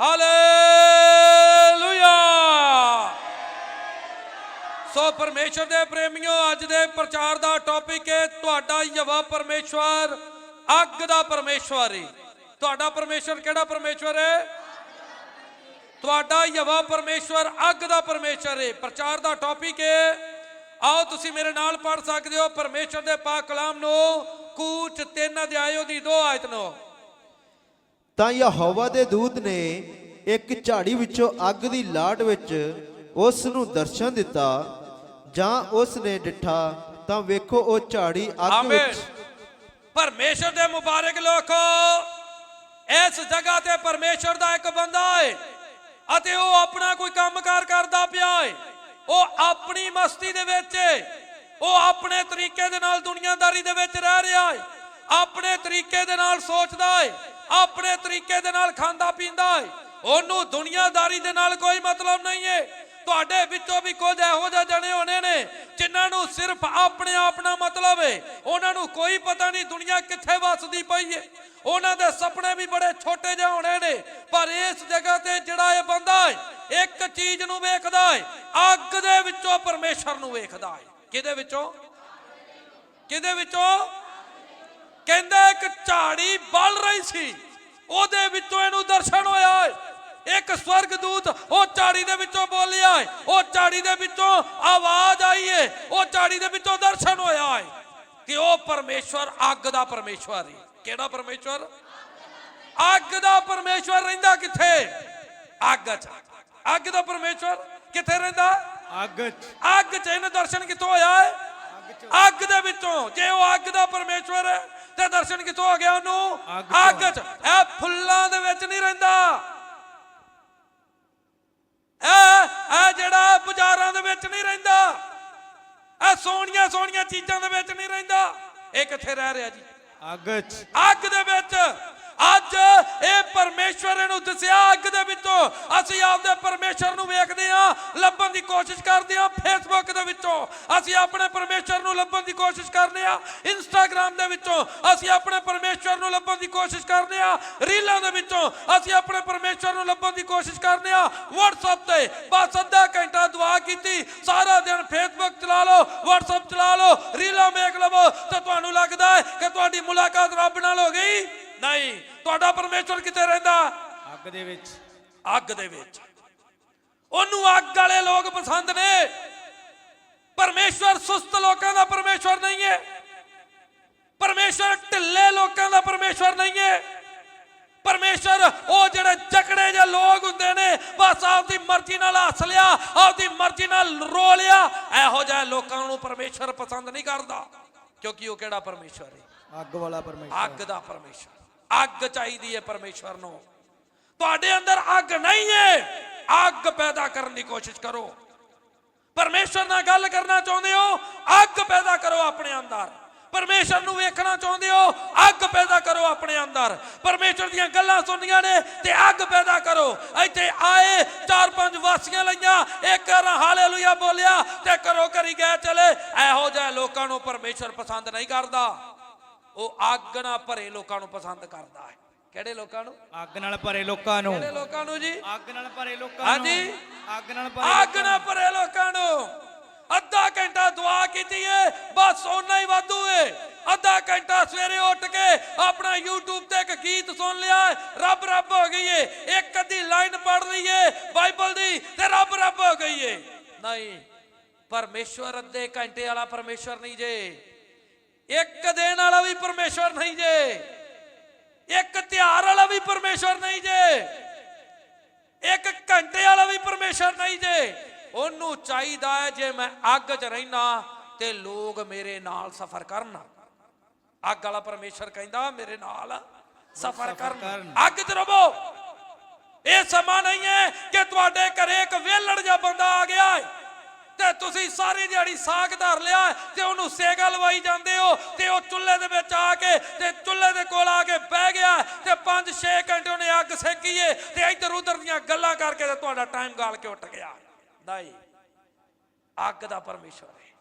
Hallelujah. ਸੋ ਪਰਮੇਸ਼ਰ ਦੇ ਪ੍ਰੇਮੀਓ, ਅੱਜ ਦੇ ਪ੍ਰਚਾਰ ਦਾ ਟੌਪਿਕ ਹੈ ਤੁਹਾਡਾ ਯਵਾ ਪਰਮੇਸ਼ਵਰ, ਅੱਗ ਦਾ ਪਰਮੇਸ਼ਵਰ। ਹੈ ਤੁਹਾਡਾ ਪਰਮੇਸ਼ਵਰ ਕਿਹੜਾ ਪਰਮੇਸ਼ਵਰ ਹੈ? ਤੁਹਾਡਾ ਯਵਾ ਪਰਮੇਸ਼ਵਰ, ਅੱਗ ਦਾ ਪਰਮੇਸ਼ਵਰ ਹੈ। ਪ੍ਰਚਾਰ ਦਾ ਟੌਪਿਕ ਹੈ। ਆਓ ਤੁਸੀਂ ਮੇਰੇ ਨਾਲ ਪੜ੍ਹ ਸਕਦੇ ਹੋ ਪਰਮੇਸ਼ਰ ਦੇ ਪਾਕ ਕਲਾਮ ਨੂੰ। ਕੂਚ ਤਿੰਨ ਅਧਿਆਇਓ ਦੀ ਦੋ ਆਇਤ ਨੂੰ। ਤਾਂ ਯਹੋਵਾ ਦੇ ਦੂਤ ਨੇ ਇੱਕ ਝਾੜੀ ਵਿੱਚੋਂ ਅੱਗ ਦੀ ਲਾਟ ਵਿੱਚ ਉਸ ਨੂੰ ਦਰਸ਼ਨ ਦਿੱਤਾ ਜਾਂ ਉਸ ਨੇ ਡਿਠਾ ਤਾਂ ਵੇਖੋ ਉਹ ਝਾੜੀ ਅੱਗ ਵਿੱਚ। ਪਰਮੇਸ਼ਰ ਦੇ ਮੁਬਾਰਕ ਲੋਕੋ ਇਸ ਜਗ੍ਹਾ ਤੇ ਪਰਮੇਸ਼ਰ ਦਾ ਇੱਕ ਬੰਦਾ ਹੈ ਅਤੇ ਉਹ ਆਪਣਾ ਕੋਈ ਕੰਮਕਾਰ ਕਰਦਾ ਪਿਆ ਹੈ ਉਹ ਆਪਣੀ ਮਸਤੀ ਦੇ ਵਿੱਚ ਉਹ ਆਪਣੇ ਤਰੀਕੇ ਦੇ ਨਾਲ ਦੁਨੀਆਦਾਰੀ ਦੇ ਵਿੱਚ ਰਹਿ ਰਿਹਾ ਹੈ ਆਪਣੇ ਤਰੀਕੇ ਦੇ ਨਾਲ ਸੋਚਦਾ ਹੈ ਆਪਣੇ ਤਰੀਕੇ ਦੇ ਨਾਲ ਖਾਂਦਾ ਪੀਂਦਾ ਹੈ ਉਹਨੂੰ ਦੁਨੀਆਦਾਰੀ ਦੇ ਨਾਲ ਕੋਈ ਮਤਲਬ ਨਹੀਂ ਹੈ ਤੁਹਾਡੇ ਵਿੱਚੋਂ ਵੀ ਕੁਝ ਇਹੋ ਜਿਹੇ ਜਣੇ ਹੋਣੇ ਨੇ, ਜਿਨ੍ਹਾਂ ਨੂੰ ਸਿਰਫ ਆਪਣੇ ਆਪ ਨਾਲ ਮਤਲਬ ਹੈ ਉਹਨਾਂ ਨੂੰ ਕੋਈ ਪਤਾ ਨਹੀਂ ਦੁਨੀਆ ਕਿੱਥੇ ਵੱਸਦੀ ਪਈ ਹੈ ਉਹਨਾਂ ਦੇ ਸੁਪਨੇ ਵੀ ਬੜੇ ਛੋਟੇ ਜਿਹੇ ਹੋਣੇ ਨੇ। ਪਰ ਇਸ ਜਗ੍ਹਾ ਤੇ ਜਿਹੜਾ ਇਹ ਬੰਦਾ ਹੈ ਇੱਕ ਚੀਜ਼ ਨੂੰ ਵੇਖਦਾ ਹੈ ਅੱਗ ਦੇ ਵਿੱਚੋਂ ਪਰਮੇਸ਼ਰ ਨੂੰ ਵੇਖਦਾ ਹੈ ਕਿਹਦੇ ਵਿੱਚੋਂ? ਕਿਹਦੇ ਵਿੱਚੋਂ? ਕਹਿੰਦਾ ਇੱਕ ਝਾੜੀ ਬਲ ਰਹੀ ਸੀ। ਉਹਦੇ ਵਿੱਚੋਂ ਇਹਨੂੰ ਦਰਸ਼ਨ ਹੋਇਆ ਇੱਕ ਸਵਰਗਦੂਤ ਉਹ ਝਾੜੀ ਦੇ ਵਿੱਚੋਂ ਬੋਲਿਆ ਉਹ ਝਾੜੀ ਦੇ ਵਿੱਚੋਂ ਆਵਾਜ਼ ਆਈ ਹੈ ਉਹ ਝਾੜੀ ਦੇ ਵਿੱਚੋਂ ਦਰਸ਼ਨ ਹੋਇਆ ਕਿ ਉਹ ਪਰਮੇਸ਼ਵਰ ਅੱਗ ਦਾ ਪਰਮੇਸ਼ਵਰ ਹੈ ਕਿਹੜਾ ਪਰਮੇਸ਼ਵਰ? ਅੱਗ ਦਾ ਪਰਮੇਸ਼ਵਰ ਰਹਿੰਦਾ ਕਿੱਥੇ? ਅੱਗ 'ਚ। ਅੱਗ ਦਾ ਪਰਮੇਸ਼ਵਰ ਕਿੱਥੇ ਰਹਿੰਦਾ? ਅੱਗ ਚ। ਅੱਗ 'ਚ। ਇਹਨੇ ਦਰਸ਼ਨ ਕਿੱਥੋਂ ਹੋਇਆ ਹੈ ਅੱਗ ਦੇ ਵਿੱਚੋਂ। ਜੇ ਉਹ ਅੱਗ ਦਾ ਪਰਮੇਸ਼ਵਰ ਹੈ ਤੇ ਦਰਸ਼ਨ ਕਿੱਥੋਂ ਹੋ ਗਿਆ ਉਹਨੂੰ। ਅੱਗ 'ਚ। ਇਹ ਫੁੱਲਾਂ ਦੇ ਵਿੱਚ ਨਹੀਂ ਰਹਿੰਦਾ। ਇਹ ਇਹ ਜਿਹੜਾ ਬਾਜ਼ਾਰਾਂ ਦੇ ਵਿੱਚ ਨਹੀਂ ਰਹਿੰਦਾ। ਇਹ ਸੋਹਣੀਆਂ ਸੋਹਣੀਆਂ ਚੀਜ਼ਾਂ ਦੇ ਵਿੱਚ ਨਹੀਂ ਰਹਿੰਦਾ। ਇਹ ਕਿੱਥੇ ਰਹਿ ਰਿਹਾ ਜੀ? ਅੱਗ ਚ। ਅੱਗ ਦੇ ਵਿੱਚ ਅੱਜ ਇਹ ਪਰਮੇਸ਼ਵਰ ਇਹਨੂੰ ਦੱਸਿਆ, ਅੱਗ ਦੇ ਵਿੱਚੋਂ ਅਸੀਂ ਆਪਦੇ ਪਰਮੇਸ਼ਵਰ ਨੂੰ ਵੇਖਦੇ ਹਾਂ, ਲੱਭਣ ਦੀ ਕੋਸ਼ਿਸ਼ ਕਰਦੇ ਹਾਂ ਫੇਸਬੁੱਕ ਦੇ ਵਿੱਚੋਂ। ਅਸੀਂ ਆਪਣੇ ਪਰਮੇਸ਼ਵਰ ਨੂੰ ਲੱਭਣ ਦੀ ਕੋਸ਼ਿਸ਼ ਕਰਦੇ ਹਾਂ ਇੰਸਟਾਗ੍ਰam ਦੇ ਵਿੱਚੋਂ। ਅਸੀਂ ਆਪਣੇ ਪਰਮੇਸ਼ਵਰ ਨੂੰ ਲੱਭਣ ਦੀ ਕੋਸ਼ਿਸ਼ ਕਰਦੇ ਹਾਂ ਰੀਲਾਂ ਦੇ ਵਿੱਚੋਂ। ਅਸੀਂ ਆਪਣੇ ਪਰਮੇਸ਼ਵਰ ਨੂੰ ਲੱਭਣ ਦੀ ਕੋਸ਼ਿਸ਼ ਕਰਦੇ ਹਾਂ, WhatsApp ਤੇ। ਬਸ ਅੱਧਾ ਘੰਟਾ ਦੁਆ ਕੀਤੀ, ਸਾਰਾ ਦਿਨ ਫੇਸਬੁੱਕ ਚਲਾ ਲਓ, WhatsApp ਚਲਾ ਲਓ ਰੀਲਾਂ ਵੇਖ ਲਵੋ, ਤਾਂ ਤੁਹਾਨੂੰ ਲੱਗਦਾ ਹੈ ਕਿ ਤੁਹਾਡੀ ਮੁਲਾਕਾਤ ਰੱਬ ਨਾਲ ਹੋ ਗਈ? ਨਹੀਂ ਤੁਹਾਡਾ ਪਰਮੇਸ਼ਵਰ ਕਿੱਥੇ ਰਹਿੰਦਾ? ਅੱਗ ਦੇ ਵਿੱਚ। ਅੱਗ ਦੇ ਵਿੱਚ। ਉਹਨੂੰ ਅੱਗ ਵਾਲੇ ਲੋਕ ਪਸੰਦ ਨੇ। ਪਰਮੇਸ਼ਵਰ ਸੁਸਤ ਲੋਕਾਂ ਦਾ ਪਰਮੇਸ਼ਵਰ ਨਹੀਂ ਹੈ। ਪਰਮੇਸ਼ਵਰ ਢਿੱਲੇ ਲੋਕਾਂ ਦਾ ਪਰਮੇਸ਼ਵਰ ਨਹੀਂ ਹੈ। ਪਰਮੇਸ਼ਵਰ ਉਹ ਜਿਹੜੇ ਜਕੜੇ ਜਿਹੇ ਲੋਕ ਹੁੰਦੇ ਨੇ ਬਸ ਆਪਦੀ ਮਰਜ਼ੀ ਨਾਲ ਹੱਸ ਲਿਆ ਆਪਦੀ ਮਰਜ਼ੀ ਨਾਲ ਰੋ ਲਿਆ। ਇਹੋ ਜਿਹੇ ਲੋਕਾਂ ਨੂੰ ਪਰਮੇਸ਼ਵਰ ਪਸੰਦ ਨਹੀਂ ਕਰਦਾ। ਕਿਉਂਕਿ ਉਹ ਕਿਹੜਾ ਪਰਮੇਸ਼ਵਰ ਹੈ? ਅੱਗ ਵਾਲਾ ਪਰਮੇਸ਼ਰ ਅੱਗ ਦਾ ਪਰਮੇਸ਼ਰ ਅੱਗ ਚਾਹੀਦੀ ਹੈ ਪਰਮੇਸ਼ਰ ਨੂੰ। ਤੁਹਾਡੇ ਅੰਦਰ ਅੱਗ ਨਹੀਂ ਹੈ ਅੱਗ ਪੈਦਾ ਕਰਨ ਦੀ ਕੋਸ਼ਿਸ਼ ਕਰੋ। ਪਰਮੇਸ਼ਰ ਨਾਲ ਗੱਲ ਕਰਨਾ ਚਾਹੁੰਦੇ ਹੋ, ਅੱਗ ਪੈਦਾ ਕਰੋ ਆਪਣੇ ਅੰਦਰ। ਪਰਮੇਸ਼ਰ ਨੂੰ ਵੇਖਣਾ ਚਾਹੁੰਦੇ ਹੋ, ਅੱਗ ਪੈਦਾ ਕਰੋ ਆਪਣੇ ਅੰਦਰ। ਪਰਮੇਸ਼ਰ ਦੀਆਂ ਗੱਲਾਂ ਸੁਣਨੀਆਂ ਨੇ ਤੇ ਅੱਗ ਪੈਦਾ ਕਰੋ। ਇੱਥੇ ਆਏ, ਚਾਰ ਪੰਜ ਵਾਸੀਆਂ ਲਈਆਂ, ਇੱਕ ਰ ਹਾਲੇਲੂਇਆ ਬੋਲਿਆ ਤੇ ਕਰੋ ਕਰੀ ਗਏ ਚਲੇ। ਇਹੋ ਜਿਹੇ ਲੋਕਾਂ ਨੂੰ ਪਰਮੇਸ਼ਰ ਪਸੰਦ ਨਹੀਂ ਕਰਦਾ। ਉਹ ਅੱਗ ਨਾਲ ਭਰੇ ਲੋਕਾਂ ਨੂੰ ਪਸੰਦ ਕਰਦਾ ਹੈ। ਕਿਹੜੇ ਲੋਕਾਂ ਨੂੰ? ਅੱਗ ਨਾਲ ਭਰੇ ਲੋਕਾਂ ਨੂੰ। ਕਿਹੜੇ ਲੋਕਾਂ ਨੂੰ ਜੀ? ਅੱਗ ਨਾਲ ਭਰੇ ਲੋਕਾਂ ਹਾਂਜੀ। ਨੂੰ ਅੱਗ ਨਾਲ ਭਰੇ ਅੱਗ ਨਾਲ ਭਰੇ ਲੋਕਾਂ ਨੂੰ। ਅੱਧਾ ਘੰਟਾ ਦੁਆ ਕੀਤੀ ਏ ਬਸ ਓਨਾ ਹੀ ਵਾਧੂ ਏ। ਅੱਧਾ ਘੰਟਾ ਸਵੇਰੇ ਉੱਠ ਕੇ ਆਪਣਾ YouTube ਤੇ ਇੱਕ ਗੀਤ ਸੁਣ ਲਿਆ ਰੱਬ ਰੱਬ ਹੋ ਗਈ ਏ। ਇੱਕ ਅੱਧੀ ਲਾਈਨ ਪੜ੍ਹ ਲਈ ਏ ਬਾਈਬਲ ਦੀ ਤੇ ਰੱਬ ਰੱਬ ਹੋ ਗਈ ਏ। ਨਹੀਂ ਪਰਮੇਸ਼ਵਰ ਅੱਧੇ ਘੰਟੇ ਵਾਲਾ ਪਰਮੇਸ਼ਵਰ ਨਹੀਂ ਜੇ। ਇੱਕ ਦਿਨ ਵਾਲਾ ਵੀ ਪਰਮੇਸ਼ਵਰ ਨਹੀਂ ਜੇ। ਇੱਕ ਤਿਉਹਾਰ ਵਾਲਾ ਵੀ ਪਰਮੇਸ਼ਵਰ ਨਹੀਂ ਜੇ। ਇੱਕ ਘੰਟੇ ਵਾਲਾ ਵੀ ਪਰਮੇਸ਼ਰ ਨਹੀਂ ਜੇ। ਉਹਨੂੰ ਚਾਹੀਦਾ ਹੈ ਜੇ ਮੈਂ ਅੱਗ 'ਚ ਰਹਿਣਾ ਤੇ ਲੋਕ ਮੇਰੇ ਨਾਲ ਸਫ਼ਰ ਕਰਨ। ਅੱਗ ਵਾਲਾ ਪਰਮੇਸ਼ਰ ਕਹਿੰਦਾ ਮੇਰੇ ਨਾਲ ਸਫ਼ਰ ਕਰਨ। ਅੱਗ 'ਚ ਰਵੋ। ਇਹ ਸਮਾਂ ਨਹੀਂ ਹੈ ਕਿ ਤੁਹਾਡੇ ਘਰੇ ਇੱਕ ਵੇਲੜ ਜਿਹਾ ਬੰਦਾ ਆ ਗਿਆ। ਹੈ ਤੇ ਤੁਸੀਂ ਸਾਰੀ ਦਿਹਾੜੀ ਸਾਗ ਧਰ ਲਿਆ ਤੇ ਉਹਨੂੰ ਸੇਗਾ ਲਵਾਈ ਜਾਂਦੇ ਹੋ ਤੇ ਉਹ ਚੁੱਲ੍ਹੇ ਦੇ ਵਿੱਚ ਆ ਕੇ ਤੇ ਚੁੱਲ੍ਹੇ ਦੇ ਕੋਲ ਆ ਕੇ ਬਹਿ ਗਿਆ ਤੇ 5-6 ਘੰਟੇ ਉਹਨੇ ਅੱਗ ਸੇਕੀਏ ਤੇ ਇੱਧਰ ਉੱਧਰ ਦੀਆਂ ਗੱਲਾਂ ਕਰਕੇ ਤੇ ਤੁਹਾਡਾ ਟਾਈਮ ਗਾਲ ਕੇ ਉੱਟ ਗਿਆ। ਨਹੀਂ ਅੱਗ ਦਾ ਪਰਮੇਸ਼ਵਰ ਹੈ।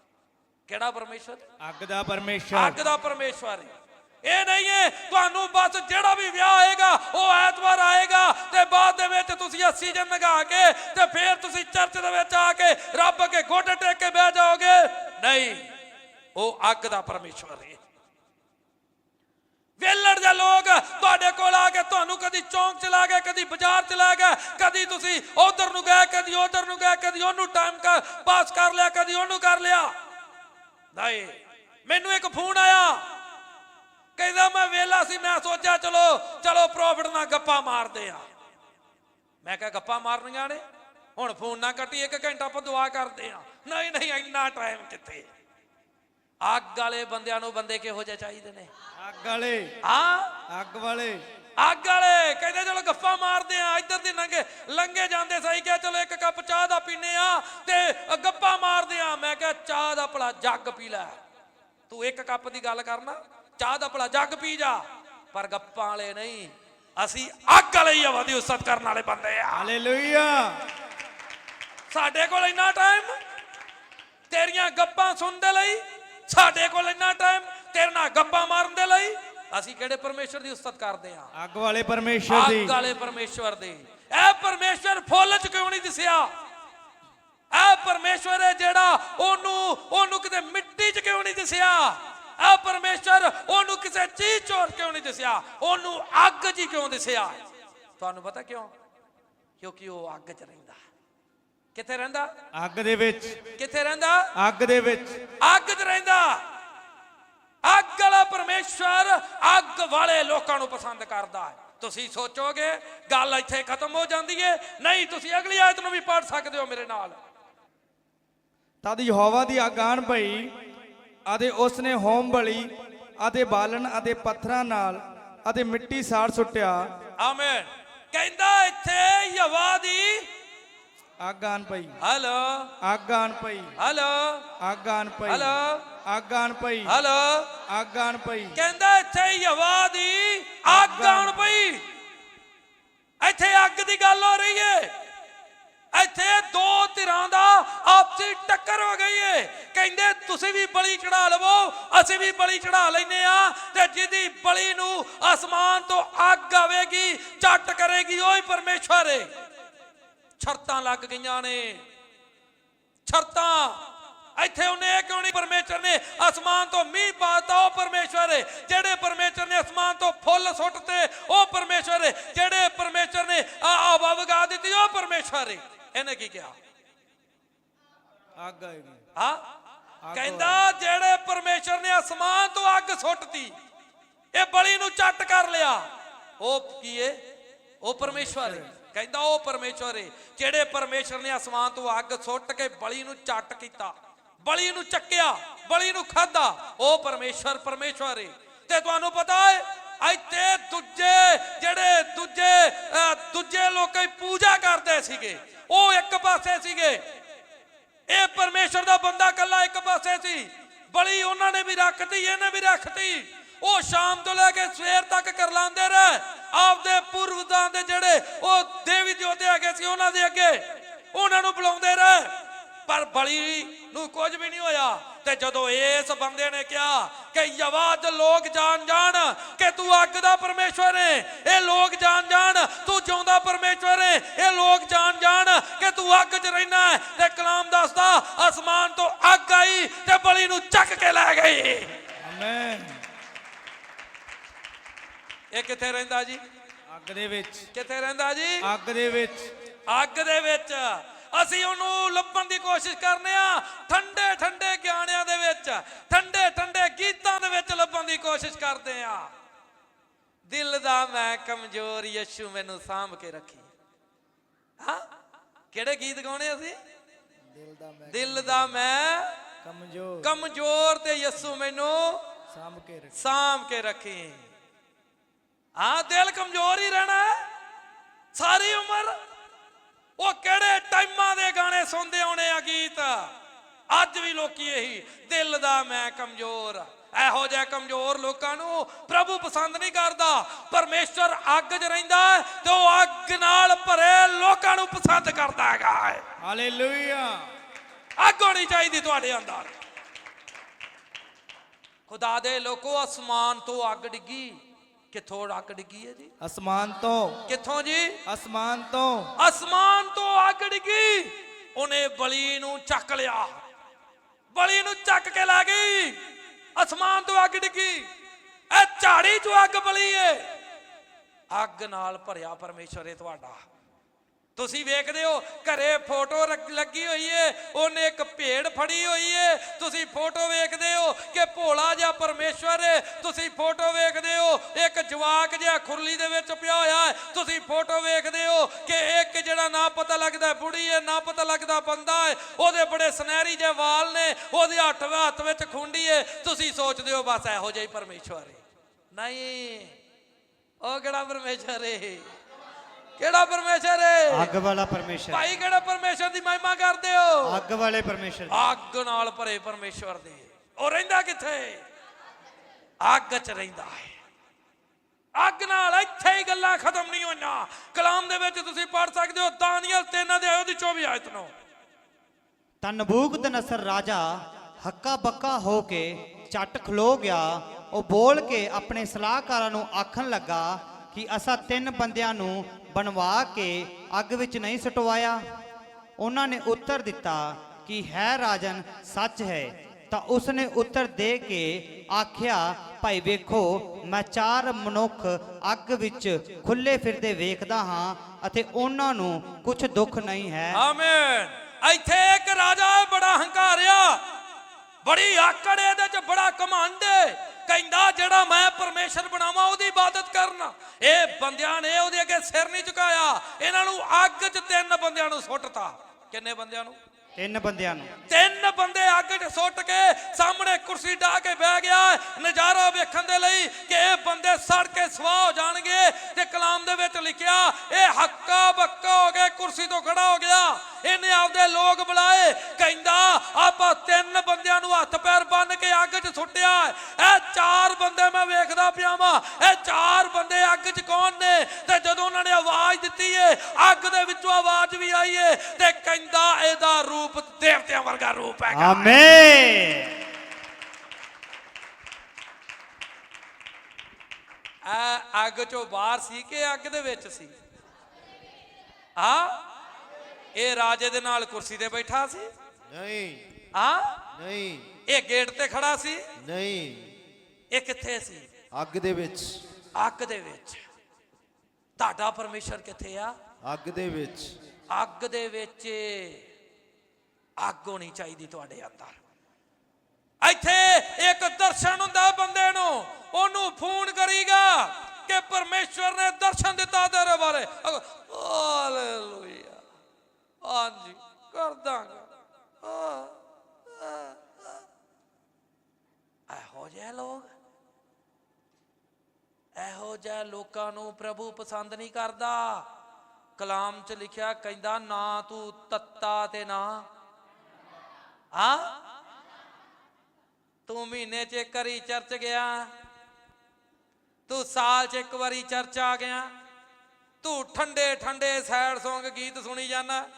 ਕਿਹੜਾ ਪਰਮੇਸ਼ਵਰ? ਅੱਗ ਦਾ ਪਰਮੇਸ਼ਰ ਅੱਗ ਦਾ ਪਰਮੇਸ਼ਵਰ ਹੈ। ਇਹ ਨਹੀਂ ਹੈ, ਤੁਹਾਨੂੰ ਬਸ ਜਿਹੜਾ ਵੀ ਵਿਆਹ ਆਏਗਾ, ਉਹ ਐਤਵਾਰ ਆਏਗਾ, ਤੇ ਬਾਅਦ ਦੇ ਵਿੱਚ ਤੁਸੀਂ ਆਕਸੀਜਨ ਲਗਾ ਕੇ, ਤੇ ਫਿਰ ਤੁਸੀਂ ਚਰਚ ਦੇ ਵਿੱਚ ਆ ਕੇ ਰੱਬ ਅੱਗੇ ਗੋਡੇ ਟੇਕ ਕੇ ਬਹਿ ਜਾਓਗੇ। ਨਹੀਂ, ਉਹ ਅੱਗ ਦਾ ਪਰਮੇਸ਼ਵਰ ਹੈ। ਵੇਲੜ ਦੇ ਲੋਕ ਤੁਹਾਡੇ ਕੋਲ ਆ ਕੇ ਤੁਹਾਨੂੰ ਕਦੀ ਚੌਂਕ ਚ ਲੈ ਗਏ, ਕਦੀ ਬਾਜ਼ਾਰ ਚ ਲੈ ਗਏ, ਕਦੀ ਤੁਸੀਂ ਉਧਰ ਨੂੰ ਗਏ, ਕਦੀ ਉਧਰ ਨੂੰ ਗਏ, ਕਦੀ ਉਹਨੂੰ ਟਾਈਮ ਪਾਸ ਕਰ ਲਿਆ, ਕਦੀ ਉਹਨੂੰ ਕਰ ਲਿਆ। ਨਹੀਂ, ਮੈਨੂੰ ਇੱਕ ਫੋਨ ਆਇਆ। ਕਹਿੰਦਾ ਮੈਂ ਵੇਲਾ ਸੀ ਮੈਂ ਸੋਚਿਆ ਚਲੋ ਚਲੋ ਪ੍ਰੋਫਿਟ ਨਾਲ ਗੱਪਾਂ ਮਾਰਦੇ ਆ। ਮੈਂ ਕਿਹਾ ਗੱਪਾਂ ਮਾਰਨੀਆਂ ਨੇ? ਹੁਣ ਫੋਨ ਨਾ ਕੱਟੀ ਇੱਕ ਘੰਟਾ ਆਪਾਂ ਦੁਆ ਕਰਦੇ ਆ। ਨਹੀਂ ਨਹੀਂ ਇੰਨਾ ਟਾਈਮ ਕਿੱਥੇ? ਅੱਗ ਵਾਲੇ ਬੰਦਿਆਂ ਨੂੰ ਬੰਦੇ ਕਿਹੋ ਜਿਹੇ ਚਾਹੀਦੇ ਨੇ? ਅੱਗ ਵਾਲੇ। ਹਾਂ? ਅੱਗ ਵਾਲੇ। ਅੱਗ ਵਾਲੇ। ਕਹਿੰਦੇ ਚਲੋ ਗੱਫਾ ਮਾਰਦੇ ਆ ਇੱਧਰ ਦੀ ਲੰਘੇ ਲੰਘੇ ਜਾਂਦੇ ਸਹੀ ਕਿਹਾ ਚਲੋ ਇੱਕ ਕੱਪ ਚਾਹ ਦਾ ਪੀਨੇ ਆ ਤੇ ਗੱਪਾ ਮਾਰਦੇ ਆ। ਮੈਂ ਕਿਹਾ ਚਾਹ ਦਾ ਭਲਾ ਜੱਗ ਪੀ ਲੈ। ਤੂੰ ਇੱਕ ਕੱਪ ਦੀ ਗੱਲ ਕਰਨਾ। ਚਾਹ ਦਾ ਭਲਾ ਜੱਗ ਪੀ ਜਾ। ਪਰ ਗੱਪਾਂ ਵਾਲੇ ਨਹੀਂ। ਅਸੀਂ ਅੱਗ ਵਾਲੇ ਹੀ ਹਵਾ ਦੀ ਉਸਤ ਕਰਨ ਵਾਲੇ ਬੰਦੇ ਆ। ਹਾਲੇਲੂਇਆ। ਸਾਡੇ ਕੋਲ ਇੰਨਾ ਟਾਈਮ ਤੇਰੀਆਂ ਗੱਪਾਂ ਸੁਣਨ ਦੇ ਲਈ ਸਾਡੇ ਕੋਲ ਇੰਨਾ ਟਾਈਮ ਤੇਰੇ ਨਾਲ ਗੱਪਾਂ ਮਾਰਨ ਦੇ ਲਈ ਅਸੀਂ ਕਿਹੜੇ ਪਰਮੇਸ਼ਰ ਦੀ ਉਸਤਤ ਕਰਦੇ ਆ? ਅੱਗ ਵਾਲੇ ਪਰਮੇਸ਼ਰ ਦੀ। ਅੱਗ ਵਾਲੇ ਪਰਮੇਸ਼ਵਰ ਦੇ। ਇਹ ਪਰਮੇਸ਼ਵਰ ਫੁੱਲ ਚ ਕਿਉਂ ਨਹੀਂ ਦਿਸਿਆ? ਇਹ ਪਰਮੇਸ਼ਵਰ ਹੈ ਜਿਹੜਾ ਉਹਨੂੰ ਉਹਨੂੰ ਕਿਤੇ ਮਿੱਟੀ ਚ ਕਿਉਂ ਨਹੀਂ ਦਿਸਿਆ? ਇਹ ਪਰਮੇਸ਼ਵਰ ਉਹਨੂੰ ਕਿਸੇ ਚੀਜ਼ ਚੋਰ ਕਿਉਂ ਨਹੀਂ ਦਿਸਿਆ? ਉਹਨੂੰ ਅੱਗ ਜੀ ਕਿਉਂ ਦਿਸਿਆ? ਤੁਹਾਨੂੰ ਪਤਾ ਕਿਉਂ? ਕਿਉਂਕਿ ਉਹ ਅੱਗ ਚ ਰਹਿੰਦਾ। ਕਿੱਥੇ ਰਹਿੰਦਾ? ਅੱਗ ਦੇ ਵਿੱਚ। ਕਿੱਥੇ ਰਹਿੰਦਾ? ਅੱਗ ਦੇ ਵਿੱਚ। ਅੱਗ 'ਚ ਰਹਿੰਦਾ। ਅੱਗ ਵਾਲਾ ਪਰਮੇਸ਼ਵਰ ਅੱਗ ਵਾਲੇ ਲੋਕਾਂ ਨੂੰ ਪਸੰਦ ਕਰਦਾ ਹੈ। ਤੁਸੀਂ ਸੋਚੋਗੇ ਗੱਲ ਇੱਥੇ ਖਤਮ ਹੋ ਜਾਂਦੀ ਹੈ ਨਹੀਂ ਤੁਸੀਂ ਅਗਲੀ ਆਇਤ ਨੂੰ ਵੀ ਪੜ੍ਹ ਸਕਦੇ ਹੋ ਮੇਰੇ ਨਾਲ। ਤਦ ਯਹੋਵਾ ਦੀ ਆਣ ਪਈ। ਅਤੇ ਉਸ ਨੇ ਹੋਮ ਬਲੀ ਅਤੇ ਬਾਲਣ ਅਤੇ ਪੱਥਰਾਂ ਨਾਲ ਅਤੇ ਮਿੱਟੀ ਸਾੜ ਸੁੱਟਿਆ। ਆਮੇਨ। ਕਹਿੰਦਾ ਇੱਥੇ ਯਵਾ ਦੀ ਆਣ ਪਈ। ਹਲੋ। ਆਣ ਪਈ। ਹਲੋ। ਆਣ ਪਈ। ਹਲੋ। ਆਣ ਪਈ। ਹਲੋ। ਆਣ ਪਈ। ਕਹਿੰਦਾ ਇੱਥੇ ਯਵਾ ਦੀ ਆਣ ਪਈ। ਇੱਥੇ ਅੱਗ ਦੀ ਗੱਲ ਹੋ ਰਹੀ ਹੈ ਇੱਥੇ ਦੋ ਧਿਰਾਂ ਦਾ ਆਪਸੀ ਟੱਕਰ ਹੋ ਗਈ ਏ। ਕਹਿੰਦੇ, ਤੁਸੀਂ ਵੀ ਬਲੀ ਚੜਾ ਲਵੋ, ਅਸੀਂ ਵੀ ਬਲੀ ਚੜਾ ਲੈਨੇ ਆ ਤੇ ਜਿਹਦੀ ਬਲੀ ਨੂੰ ਅਸਮਾਨ ਤੋਂ ਅੱਗ ਆਵੇਗੀ, ਝੱਟ ਕਰੇਗੀ, ਉਹੀ ਪਰਮੇਸ਼ਵਰ ਏ। ਸ਼ਰਤਾਂ ਲੱਗ ਗਈਆਂ ਨੇ। ਸ਼ਰਤਾਂ। ਇੱਥੇ ਉਹਨੇ ਇਹ ਕਿਉਂ ਨਹੀਂ ਪਰਮੇਸ਼ਰ ਨੇ ਅਸਮਾਨ ਤੋਂ ਮੀਂਹ ਪਾਤਾ ਉਹ ਪਰਮੇਸ਼ਰ ਹੈ ਜਿਹੜੇ ਪਰਮੇਸ਼ਰ ਨੇ ਅਸਮਾਨ ਤੋਂ ਫੁੱਲ ਸੁੱਟਤੇ ਉਹ ਪਰਮੇਸ਼ਰ ਹੈ ਜਿਹੜੇ ਪਰਮੇਸ਼ਰ ਨੇ ਆ ਹਵਾ ਵਗਾ ਦਿੱਤੀ, ਉਹ ਪਰਮੇਸ਼ਰ ਹੈ ਇਹਨੇ ਕੀ ਕਿਹਾ? ਅੱਗ ਆਏਗੀ ਹਾਂ? ਕਹਿੰਦਾ ਜਿਹੜੇ ਪਰਮੇਸ਼ਰ ਨੇ ਅਸਮਾਨ ਤੋਂ ਅੱਗ ਸੁੱਟਤੀ ਇਹ ਬਲੀ ਨੂੰ ਚੱਟ ਕਰ ਲਿਆ। ਉਹ ਕੀ ਏ? ਉਹ ਪਰਮੇਸ਼ਵਰ ਹੈ ਕਹਿੰਦਾ ਉਹ ਪਰਮੇਸ਼ਵਰ ਹੈ ਜਿਹੜੇ ਪਰਮੇਸ਼ਰ ਨੇ ਅਸਮਾਨ ਤੋਂ ਅੱਗ ਸੁੱਟ ਕੇ ਬਲੀ ਨੂੰ ਚੱਟ ਕੀਤਾ ਬਲੀ ਨੂੰ ਚੱਕਿਆ ਬਲੀ ਨੂੰ ਖਾਦਾ ਉਹ ਪਰਮੇਸ਼ਵਰ ਪਰਮੇਸ਼ਵਰ ਹੈ ਤੇ ਤੁਹਾਨੂੰ ਪਤਾ ਹੈ ਇੱਥੇ ਦੂਜੇ ਜਿਹੜੇ ਦੂਜੇ ਦੂਜੇ ਲੋਕਾਂ ਦੀ ਪੂਜਾ ਕਰਦੇ ਸੀਗੇ ਉਹ ਇੱਕ ਪਾਸੇ ਸੀਗੇ। ਇਹ ਪਰਮੇਸ਼ਰ ਦਾ ਬੰਦਾ ਕੱਲਾ ਇੱਕ ਪਾਸੇ ਸੀ। ਬਲੀ ਉਹਨਾਂ ਨੇ ਵੀ ਰੱਖਤੀ, ਇਹਨੇ ਵੀ ਰੱਖਤੀ। ਉਹ ਸ਼ਾਮ ਤੋਂ ਲੈ ਕੇ ਸਵੇਰ ਤੱਕ ਕਰ ਲਾਂਦੇ ਰਹੇ। ਆਪਦੇ ਪੁਰਵਦਾਂ ਦੇ ਜਿਹੜੇ ਉਹ ਦੇਵੀ ਦੇਵਤੇ ਹੈਗੇ ਸੀ, ਉਹਨਾਂ ਦੇ ਅੱਗੇ। ਉਹਨਾਂ ਨੂੰ ਬੁਲਾਉਂਦੇ ਰਹੇ। ਪਰ ਬਲੀ ਨੂੰ ਕੁਝ ਵੀ ਨਹੀਂ ਹੋਇਆ। ਤੇ ਜਦੋਂ ਇਸ ਬੰਦੇ ਨੇ ਕਿਹਾ ਕਿ ਯਵਾਦ ਲੋਕ ਜਾਣ ਜਾਣ ਕਿ ਤੂੰ ਅੱਗ ਦਾ ਪਰਮੇਸ਼ਵਰ ਹੈ ਇਹ ਲੋਕ ਜਾਣ ਜਾਣ ਤੂੰ ਜਿਉਂਦਾ ਪਰਮੇਸ਼ਵਰ ਹੈ ਇਹ ਲੋਕ ਜਾਣ ਜਾਣ ਕਿ ਤੂੰ ਅੱਗ 'ਚ ਰਹਿਣਾ ਹੈ ਤੇ ਕਲਾਮ ਦੱਸਦਾ ਅਸਮਾਨ ਤੋਂ ਅੱਗ ਆਈ ਤੇ ਬਲੀ ਨੂੰ ਚੱਕ ਕੇ ਲੈ ਗਈ। ਆਮੇਨ ਇਹ ਕਿੱਥੇ ਰਹਿੰਦਾ ਜੀ? ਅੱਗ ਦੇ ਵਿੱਚ। ਕਿੱਥੇ ਰਹਿੰਦਾ ਜੀ? ਅੱਗ ਦੇ ਵਿੱਚ। ਅੱਗ ਦੇ ਵਿੱਚ। ਅਸੀਂ ਉਹਨੂੰ ਲੱਭਣ ਦੀ ਕੋਸ਼ਿਸ਼ ਕਰਨੇ ਆ। ਠੰਡੇ ਠੰਡੇ ਗਿਆਨਿਆਂ ਦੇ ਵਿੱਚ ਠੰਡੇ ਠੰਡੇ ਗੀਤਾਂ ਦੇ ਵਿੱਚ ਲੱਭਣ ਦੀ ਕੋਸ਼ਿਸ਼ ਕਰਦੇ ਆ। ਦਿਲ ਦਾ ਮੈਂ ਕਮਜ਼ੋਰ ਯਿਸੂ ਮੈਨੂੰ ਸਾਂਭ ਕੇ ਰੱਖੀ। ਹਾਂ? ਕਿਹੜੇ ਗੀਤ ਗਾਉਣੇ ਅਸੀਂ? ਦਿਲ ਦਾ ਮੈਂ ਦਿਲ ਦਾ ਮੈਂ ਕਮਜ਼ੋਰ ਕਮਜ਼ੋਰ ਤੇ ਯਿਸੂ ਮੈਨੂੰ ਸਾਂਭ ਕੇ ਰੱਖ। ਸਾਂਭ ਕੇ ਰੱਖੀ। ਹਾਂ ਦਿਲ ਕਮਜ਼ੋਰ ਹੀ ਰਹਿਣਾ। ਸਾਰੀ ਉਮਰ ਉਹ ਕਿਹੜੇ ਟਾਈਮਾਂ ਦੇ ਗਾਣੇ ਸੁਣਦੇ ਆਉਣੇ ਆ ਗੀਤ। ਅੱਜ ਵੀ ਲੋਕੀ ਇਹੀ ਦਿਲ ਦਾ ਮੈਂ ਕਮਜ਼ੋਰ। ਇਹੋ ਜਿਹੇ ਕਮਜ਼ੋਰ ਲੋਕਾਂ ਨੂੰ ਪ੍ਰਭੂ ਪਸੰਦ ਨਹੀਂ ਕਰਦਾ। ਪਰਮੇਸ਼ਵਰ ਅੱਗ 'ਚ ਰਹਿੰਦਾ ਤੇ ਉਹ ਅੱਗ ਨਾਲ ਭਰੇ ਲੋਕਾਂ ਨੂੰ ਪਸੰਦ ਕਰਦਾ ਹੈਗਾ ਹਾਲੇਲੂਇਆ। ਅੱਗ ਹੋਣੀ ਚਾਹੀਦੀ ਤੁਹਾਡੇ ਅੰਦਰ। ਖੁਦਾ ਦੇ ਲੋਕੋ ਅਸਮਾਨ ਤੋਂ ਅੱਗ ਡਿੱਗੀ। ਕਿੱਥੋਂ ਅੱਗ ਡਿੱਗੀ ਹੈ ਜੀ? ਅਸਮਾਨ ਤੋਂ। ਕਿੱਥੋਂ ਜੀ? ਅਸਮਾਨ ਤੋਂ। ਅਸਮਾਨ ਤੋਂ ਅੱਗ ਡਿੱਗੀ। ਉਹਨੇ ਬਲੀ ਨੂੰ ਚੱਕ ਲਿਆ। ਬਲੀ ਨੂੰ ਚੱਕ ਕੇ ਲੈ ਗਈ। ਅਸਮਾਨ ਤੋਂ ਅੱਗ ਡਿੱਗੀ। ਇਹ ਝਾੜੀ ਚੋਂ ਅੱਗ ਬਲੀ ਏ। ਅੱਗ ਨਾਲ ਭਰਿਆ ਪਰਮੇਸ਼ਰ ਏ ਤੁਹਾਡਾ। ਤੁਸੀਂ ਵੇਖਦੇ ਹੋ, ਘਰੇ ਫੋਟੋ ਲੱਗੀ ਹੋਈ ਏ, ਉਹਨੇ ਇੱਕ ਭੇਡ ਫੜੀ ਹੋਈ ਏ। ਤੁਸੀਂ ਫੋਟੋ ਵੇਖਦੇ ਹੋ ਕਿ ਭੋਲਾ ਜਿਹਾ ਪਰਮੇਸ਼ਵਰ ਏ। ਤੁਸੀਂ ਫੋਟੋ ਵੇਖਦੇ ਹੋ, ਇੱਕ ਜਵਾਕ ਜਿਹਾ ਖੁਰਲੀ ਦੇ ਵਿੱਚ ਪਿਆ ਹੋਇਆ ਹੈ ਤੁਸੀਂ ਫੋਟੋ ਵੇਖਦੇ ਹੋ ਕਿ ਇੱਕ ਜਿਹੜਾ ਨਾ ਪਤਾ ਲੱਗਦਾ ਬੁੜੀ ਏ, ਨਾ ਪਤਾ ਲੱਗਦਾ ਬੰਦਾ ਏ। ਉਹਦੇ ਬੜੇ ਸੁਨਹਿਰੀ ਜਿਹੇ ਵਾਲ ਨੇ, ਉਹਦੇ ਹੱਥ ਹੱਥ ਵਿੱਚ ਖੁੰਡੀ ਏ। ਤੁਸੀਂ ਸੋਚਦੇ ਹੋ, ਬਸ ਇਹੋ ਜਿਹਾ ਹੀ ਪਰਮੇਸ਼ਵਰ ਏ। ਨਹੀਂ, ਉਹ ਕਿਹੜਾ ਪਰਮੇਸ਼ਵਰ ਏ? ਕਿਹੜਾ ਪਰਮੇਸ਼ਰ ਏ? ਅੱਗ ਵਾਲਾ ਪਰਮੇਸ਼ਰ। ਭਾਈ ਕਿਹੜੇ ਪਰਮੇਸ਼ਰ ਦੀ ਮਹਿਮਾ ਕਰਦੇ ਹੋ? ਅੱਗ ਵਾਲੇ ਪਰਮੇਸ਼ਰ ਅੱਗ ਨਾਲ ਭਰੇ ਪਰਮੇਸ਼ਰ ਦੇ। ਉਹ ਰਹਿੰਦਾ ਕਿੱਥੇ? ਅੱਗ 'ਚ ਰਹਿੰਦਾ ਹੈ। ਅੱਗ ਨਾਲ ਇੱਥੇ ਹੀ ਗੱਲਾਂ ਖਤਮ ਨਹੀਂ ਹੋਈਆਂ। ਕਲਾਮ ਦੇ ਵਿੱਚ ਤੁਸੀਂ ਪੜ ਸਕਦੇ ਹੋ ਦਾਨੀਅਲ 3 ਦੇ ਉਹਦੀ 24 ਆਇਤ ਨੂੰ। ਤਾਂ ਨਬੂਕਦਨਸਰ ਰਾਜਾ ਹੱਕਾ ਬੱਕਾ ਹੋ ਕੇ ਚੱਟ ਖਲੋ ਗਿਆ। ਉਹ ਬੋਲ ਕੇ ਆਪਣੇ ਸਲਾਹਕਾਰਾਂ ਨੂੰ ਆਖਣ ਲੱਗਾ ਕਿ ਅਸਾਂ ਤਿੰਨ ਬੰਦਿਆਂ ਨੂੰ ਬਣਵਾ ਕੇ ਅੱਗ ਵਿੱਚ ਨਹੀਂ ਸਟਵਾਇਆ। ਉਹਨਾਂ ਨੇ ਉੱਤਰ ਦਿੱਤਾ ਕਿ, ਹੈ ਰਾਜਨ, ਸੱਚ ਹੈ। ਤਾਂ ਉਸਨੇ ਉੱਤਰ ਦੇ ਕੇ ਆਖਿਆ, ਭਾਈ ਵੇਖੋ, ਮੈਂ ਚਾਰ ਮਨੁੱਖ ਅੱਗ ਵਿੱਚ ਖੁੱਲੇ ਫਿਰਦੇ ਵੇਖਦਾ ਹਾਂ ਅਤੇ ਉਹਨਾਂ ਨੂੰ ਕੁਝ ਦੁੱਖ ਨਹੀਂ ਹੈ। ਆਮੀਨ। ਇੱਥੇ ਇੱਕ ਰਾਜਾ ਬੜਾ ਹੰਕਾਰਿਆ। ਬੜੀ ਆਕੜ ਇਹਦੇ ਚ, ਬੜਾ ਘਮੰਡ ਹੈ ਕਹਿੰਦਾ ਜਿਹੜਾ ਮੈਂ ਪਰਮੇਸ਼ਰ ਬਣਾਵਾਂ ਉਹਦੀ ਇਬਾਦਤ ਕਰਨਾ। ਇਹ ਬੰਦਿਆਂ ਨੇ ਉਹਦੇ ਅੱਗੇ ਸਿਰ ਨਹੀਂ ਝੁਕਾਇਆ। ਇਹਨਾਂ ਨੂੰ ਅੱਗ 'ਚ ਤਿੰਨ ਬੰਦਿਆਂ ਨੂੰ ਸੁੱਟਤਾ। ਕਿੰਨੇ ਬੰਦਿਆਂ ਨੂੰ? ਤਿੰਨ ਬੰਦਿਆਂ ਨੂੰ। ਤਿੰਨ ਬੰਦੇ ਅੱਗ 'ਚ ਸੁੱਟ ਕੇ ਸਾਹਮਣੇ ਕੁਰਸੀ ਢਾ ਕੇ ਬਹਿ ਗਿਆ। ਨਜ਼ਾਰਾ ਵੇਖਣ ਦੇ ਲਈ ਕਿ ਇਹ ਬੰਦੇ ਸੜ ਕੇ ਸਵਾਹ ਹੋ ਜਾਣਗੇ ਤੇ ਕਲਾਮ ਦੇ ਵਿੱਚ ਲਿਖਿਆ ਇਹ ਹੱਕਾ ਬੱਕਾ ਹੋ ਕੇ ਕੁਰਸੀ ਤੋਂ ਖੜਾ ਹੋ ਗਿਆ। ਇਹਨੇ ਆਪਦੇ ਲੋਕ ਬੁਲਾਏ ਕਹਿੰਦਾ ਆਪਾਂ ਤਿੰਨ ਬੰਦਿਆਂ ਨੂੰ ਹੱਥ ਪੈਰ ਬੰਨ ਕੇ ਅੱਗ 'ਚ ਸੁੱਟਿਆ ਇਹ ਚਾਰ ਬੰਦੇ ਮੈਂ ਵੇਖਦਾ ਪਿਆ ਵਾਂ। ਇਹ ਚਾਰ ਬੰਦੇ ਅੱਗ 'ਚ ਕੌਣ ਨੇ? ਤੇ ਜਦੋਂ ਉਹਨਾਂ ਨੇ ਆਵਾਜ਼ ਦਿੱਤੀ ਏ ਅੱਗ ਦੇ ਵਿੱਚੋਂ ਆਵਾਜ਼ ਵੀ ਆਈ ਏ ਤੇ ਕਹਿੰਦਾ ਇਹਦਾ ਰੂਪ ਦੇਵਤਿਆਂ ਵਰਗਾ ਰੂਪ ਹੈਗਾ ਆਮੇਨ। ਆ ਅੱਗ ਚੋਂ ਬਾਹਰ ਸੀ ਕਿ ਅੱਗ ਦੇ ਵਿੱਚ ਸੀ? ਆ ਇਹ ਰਾਜੇ ਦੇ ਨਾਲ ਕੁਰਸੀ ਤੇ ਬੈਠਾ ਸੀ? ਨਹੀਂ। ਆ ਨਹੀਂ। ਇਹ ਗੇਟ ਤੇ ਖੜਾ ਸੀ? ਨਹੀਂ। ਇਹ ਕਿੱਥੇ ਸੀ? ਅੱਗ ਦੇ ਵਿੱਚ। ਅੱਗ ਦੇ ਵਿੱਚ। ਤੁਹਾਡਾ ਪਰਮੇਸ਼ਰ ਕਿੱਥੇ ਆ? ਅੱਗ ਦੇ ਵਿੱਚ। ਅੱਗ ਦੇ ਵਿੱਚ। ਅੱਗ ਹੋਣੀ ਚਾਹੀਦੀ ਤੁਹਾਡੇ ਅੰਦਰ। ਇੱਥੇ ਇੱਕ ਦਰਸ਼ਨ ਹੁੰਦਾ ਬੰਦੇ ਨੂੰ। ਉਹਨੂੰ ਫੋਨ ਕਰੀਗਾ ਕਿ ਪਰਮੇਸ਼ਵਰ ਨੇ ਦਰਸ਼ਨ ਦਿੱਤਾ ਤੇਰੇ ਬਾਰੇ। ਹਾਲੇਲੂਇਆ। ਹਾਂਜੀ ਕਰ ਦਾਂਗਾ ਇਹੋ ਜਿਹੇ ਲੋਕ? ਇਹੋ ਜਿਹੇ ਲੋਕਾਂ ਨੂੰ ਪ੍ਰਭੂ ਪਸੰਦ ਨਹੀਂ ਕਰਦਾ। ਕਲਾਮ 'ਚ ਲਿਖਿਆ, ਕਹਿੰਦਾ, ਨਾ ਤੂੰ ਤੱਤਾ ਤੇ ਨਾ। ਆ? ਤੂੰ ਮਹੀਨੇ 'ਚ ਇੱਕ ਵਾਰੀ ਚਰਚ ਗਿਆ। ਤੂੰ ਸਾਲ 'ਚ ਇੱਕ ਵਾਰੀ ਚਰਚ ਆ ਗਿਆ। ਤੂੰ ਠੰਡੇ ਠੰਡੇ ਸੈਡ Song ਗੀਤ ਸੁਣੀ ਜਾਂਦਾ।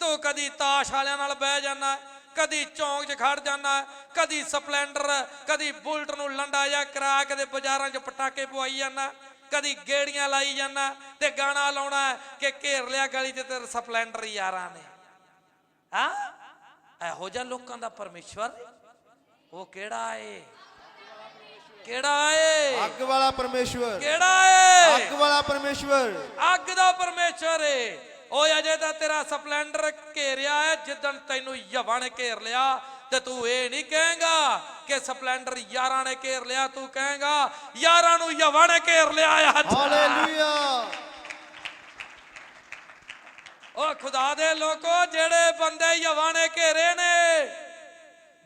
ਤੂੰ ਕਦੀ ਤਾਸ਼ ਵਾਲਿਆਂ ਨਾਲ ਬਹਿ ਜਾਂਦਾ ਕਦੀ ਚੌਂਕ 'ਚ ਖੜ ਜਾਂਦਾ ਕਦੀ ਸਪਲੈਂਡਰ ਕਦੀ ਬੁਲਟ ਨੂੰ ਲੰਡਾ ਜਾਂ ਕਰਾ ਕਦੇ ਬਾਜ਼ਾਰਾਂ 'ਚ ਪਟਾਕੇ ਪਵਾਈ ਜਾਂਦਾ ਕਦੀ ਗੇੜੀਆਂ ਲਾਈ ਜਾਂਦਾ ਤੇ ਗਾਣਾ ਲਾਉਣਾ ਕਿ ਘੇਰ ਲਿਆ ਗਲੀ 'ਚ ਤੇ ਸਪਲੈਂਡਰ ਯਾਰਾਂ ਨੇ। ਹਾਂ? ਇਹੋ ਜਿਹਾ ਲੋਕਾਂ ਦਾ ਪਰਮੇਸ਼ਵਰ ਉਹ ਕਿਹੜਾ ਏ? ਕਿਹੜਾ ਏ? ਅੱਗ ਵਾਲਾ ਪਰਮੇਸ਼ਵਰ। ਕਿਹੜਾ ਏ? ਅੱਗ ਵਾਲਾ ਪਰਮੇਸ਼ਵਰ। ਅੱਗ ਦਾ ਪਰਮੇਸ਼ਰ ਏ। ਓਏ ਅਜੇ ਤਾਂ ਤੇਰਾ ਸਪਲੈਂਡਰ ਘੇਰਿਆ ਹੈ, ਜਿੱਦਣ ਤੈਨੂੰ ਯਵਾ ਨੇ ਘੇਰ ਲਿਆ ਤੇ ਤੂੰ ਇਹ ਨਹੀਂ ਕਹੇਗਾ ਕਿ ਸਪਲੈਂਡਰ ਯਾਰਾਂ ਨੇ ਘੇਰ ਲਿਆ, ਤੂੰ ਕਹੇਗਾ ਯਾਰਾਂ ਨੂੰ ਯਵਾ ਨੇ ਘੇਰ ਲਿਆ ਅੱਜ। ਹਾਲੇਲੂਇਆ ਓ ਖੁਦਾ ਦੇ ਲੋਕੋ, ਜਿਹੜੇ ਬੰਦੇ ਯਵਾ ਨੇ ਘੇਰੇ ਨੇ,